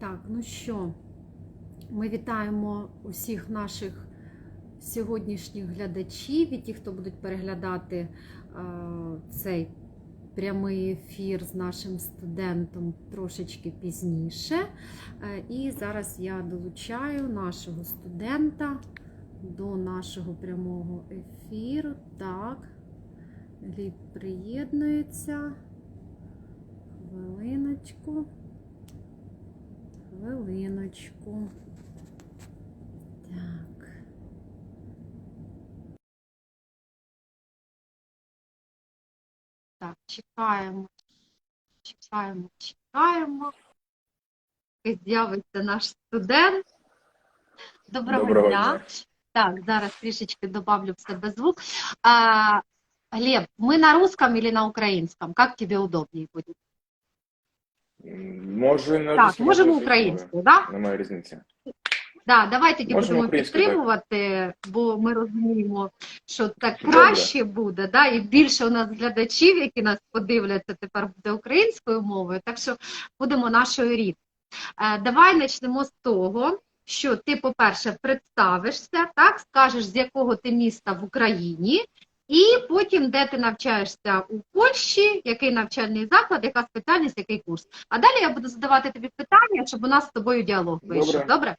Так, ну що, ми вітаємо усіх наших сьогоднішніх глядачів і ті, хто будуть переглядати е, цей прямий ефір з нашим студентом трошечки пізніше. Е, і зараз я долучаю нашого студента до нашого прямого ефіру. Так, Гліб приєднується. Хвилиночку. Хвилиночку. Так. Так, чекаємо. Чекаємо, чекаємо. І З'явиться наш студент. Доброго, Доброго дня. дня. Так, зараз трішечки добавлю в себе звук. А, Глеб, мы на русском или на украинском? Как тебе удобнее будет? Може, на Так, можемо може, українською, так? Да? Немає різниці. Да, давай тоді Можемо будемо українською, так. підтримувати, бо ми розуміємо, що так Добре. краще буде, да? і більше у нас глядачів, які нас подивляться, тепер буде українською мовою, так що будемо нашою рідною. Е, Давай почнемо з того, що ти, по-перше, представишся, так, скажеш, з якого ти міста в Україні, і потім, де ти навчаєшся у Польщі, який навчальний заклад, яка спеціальність, який курс. А далі я буду задавати тобі питання, щоб у нас з тобою діалог вийшов. Добре. Добре?